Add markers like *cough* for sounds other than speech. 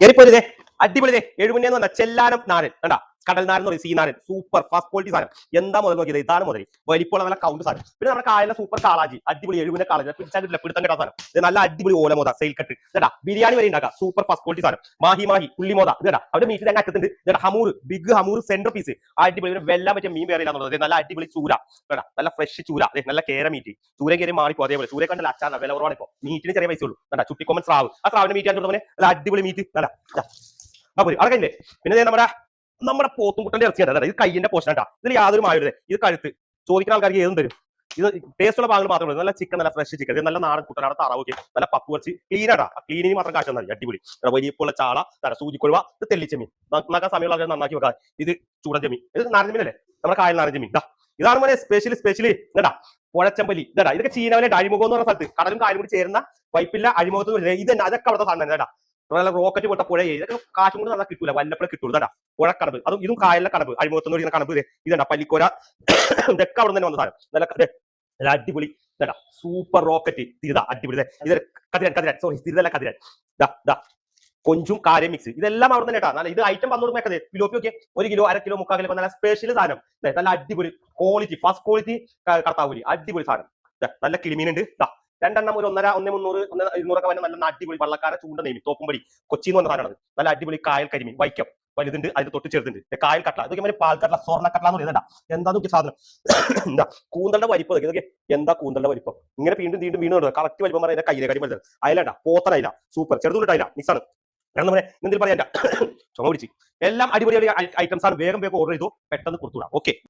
എനിപ്പോ ഇതേ അടിപൊളി ദേ എഴുപുണ്ണി എന്ന് പറഞ്ഞ ചെല്ലാനം നാരൻ കണ്ടാ? കടൽ നാരൻ എന്ന് പറയും സീ നാരൻ. സൂപ്പർ ഫസ്റ്റ് ക്വാളിറ്റി സാധനം. എന്താ മുതൽ നോക്കിയത്? ഇതാണ് മുതൽ. വലിപ്പമുള്ള നല്ല കൗണ്ട് സാധനം. പിന്നെ നമ്മുടെ കായലിലെ സൂപ്പർ കാളാജി. അടിപൊളി എഴുപുന്ന കാളാജി. പിടിച്ചാൽ പിടുത്തം കേട്ടാ സാധനം. ഇത് നല്ല അടിപൊളി ഓല മോത സെയിൽ കട്ട് ഇതാ ബിരിയാണി വരെ ഉണ്ടാക്കാം. സൂപ്പർ ഫസ്റ്റ് ക്വാളിറ്റി സാധനം. മാഹി മാഹി പുള്ളിമോത ഇതാ അവരുടെ മീറ്റ് ഞങ്ങൾ അറ്റത്തുണ്ട് ഇതാ ഹമൂർ. ബിഗ് ഹമൂർ സെന്റർ പീസ് അടിപൊളി. വെല്ലാൻ പറ്റിയ മീൻ വേറെ ഇല്ലാന്നുള്ളത്. നല്ല അടിപൊളി ചൂര. കേട്ടാ നല്ല ഫ്രഷ് ചൂര. അതെ നല്ല കേര മീറ്റ് ചൂര കയറി മാറിപ്പോ അതേപോലെ. ചൂര കണ്ടല്ല. അച്ഛാ വില കുറവാണ് ഇപ്പൊ. മീറ്റിന് ചെറിയ പൈസ ഉള്ളൂ കണ്ടാ ചുട്ടിക്കൊമ്പൻ സ്രാവ്. ആ സ്രാവിന്റെ മീറ്റ് ആയിട്ട് നല്ല അടിപൊളി മീറ്റ് നല്ല അപ്പൊ അതൊക്കെ പിന്നെ നമ്മുടെ നമ്മുടെ പോത്തുംകുട്ടന്റെ ഇറച്ചി കണ്ടത് ഇത് കൈയിന്റെ പോഷൻ കേട്ടാ ഇതിൽ യാതൊരു മായരുത് ഇത് കഴുത്ത്. ചോദിക്കുന്ന ആൾക്കാർക്ക് ഏതും തരും. ഇത് ടേസ്റ്റുള്ള ഭാഗങ്ങൾ മാത്രമേ നല്ല ചിക്കൻ നല്ല ഫ്രഷ് ചിക്കൻ ഇത് നല്ല നാടൻ കുട്ടനാട് താറാവ് ഒക്കെ നല്ല പപ്പ് കുറച്ച് ക്ലീൻ ആടാ ക്ലീനിന് മാത്രം കാശ് തന്നെ അടിപൊളി. വലിയപ്പുള്ള ചാള തല സൂചിക്കൊഴുവ ഇത് തെല്ലിച്ചെമ്മീൻ നന്നാക്കാൻ സമയമുള്ള ആൾക്കാർ നന്നാക്കി വെക്കാം. ഇത് ചൂടൻ ചെമ്മീൻ ഇത് നാരൻ അല്ലേ നമ്മുടെ കായൽ നാരൻ ഇതാ ഇതാണ് മോനെ സ്പെഷ്യലി സ്പെഷ്യലി ഇതാ പുഴച്ചമ്പലി. ഇതാ ഇതൊക്കെ ചീനവനെ അഴിമുഖം എന്ന് പറഞ്ഞ സ്ഥലത്ത്. കടലും കായലും കൂടി ചേരുന്ന വൈപ്പില്ല അഴിമുഖത്ത് ഇത് അതൊക്കെ അവിടുത്തെ സാധനം നല്ല റോക്കറ്റ് പോട്ട പുഴ ഇതൊക്കെ കാശും കൊണ്ട് നല്ല കിട്ടൂല. വല്ലപ്പോഴും കിട്ടൂല. ഇതാ പുഴക്കടവ് അതും ഇതും കായലിലെ കടവ്. അഴിമുഖത്ത് നിന്ന് കടവ് ദേ, ഇതാ പല്ലിക്കോര. *coughs* ഇതൊക്കെ അവിടെ തന്നെ വന്ന സാധനം. നല്ല നല്ല അടിപൊളി. സൂപ്പർ റോക്കറ്റ് തിരുത അടിപൊളി. ഇത് കതിരൻ കതിരൻ. സോറി തിരുതല്ല കതിരൻ. ദാ ദാ. കൊഞ്ചും കാര്യം മിക്സ് ഇതെല്ലാം അവിടെ തന്നെ കേട്ടോ ഇത് ഐറ്റം വന്നു കൊടുക്കുന്നത് കിലോപ്പി ഒക്കെ ഒരു കിലോ അര കിലോ മുക്കാൽ കിലോ നല്ല സ്പെഷ്യൽ സാധനം. നല്ല അടിപൊളി ക്വാളിറ്റി ഫസ്റ്റ് ക്വാളിറ്റി കർത്താവൂലി അടിപൊളി സാധനം. നല്ല കിളിമീനുണ്ട്. ദാ രണ്ടെണ്ണം ഒരു ഒന്നര ഒന്നേ മുന്നൂറ് ഒന്ന് ഇരുന്നൂറൊക്കെ വരുന്ന നല്ല അടിപൊളി വള്ളക്കാരെ ചൂണ്ട നെയ്മി തോപ്പുംപടി കൊച്ചി എന്ന് പറഞ്ഞ സാധനമാണ് നല്ല അടിപൊളി കായൽ കരിമീൻ വൈക്കം. വലുതുണ്ട് അതിന്റെ തൊട്ട് ചെറുതുണ്ട്. കായൽ കട്ട ഇതൊക്കെ മറ്റേ പാൽക്കട്ടല സ്വർണ കട്ട എന്ന് പറയുന്നത് എന്താ നോക്കിയ സാധനം? *coughs* എന്താ? കൂന്തളുടെ വലിപ്പം. ഇതൊക്കെ ഇതൊക്കെ എന്താ കൂന്തളുടെ വലിപ്പം? ഇങ്ങനെ വീണ്ടും വീണ്ടും വീണ്ടും കറക്റ്റ് വലിപ്പം പറയുന്നത് കയ്യിലെ കാര്യം വലുത് അയലണ്ട പോത്തനയില സൂപ്പർ ചെറുതുള്ളിട്ടയില മിക്സാണ് കാരണം പറയാം എന്തെങ്കിലും പറയാൻ ചുമ പിടിച്ച്. എല്ലാം അടിപൊളി ഐറ്റംസ് ആണ്. വേഗം വേഗം ഓർഡർ ചെയ്തു. പെട്ടെന്ന് കൊടുത്തുവിടാം. ഓക്കെ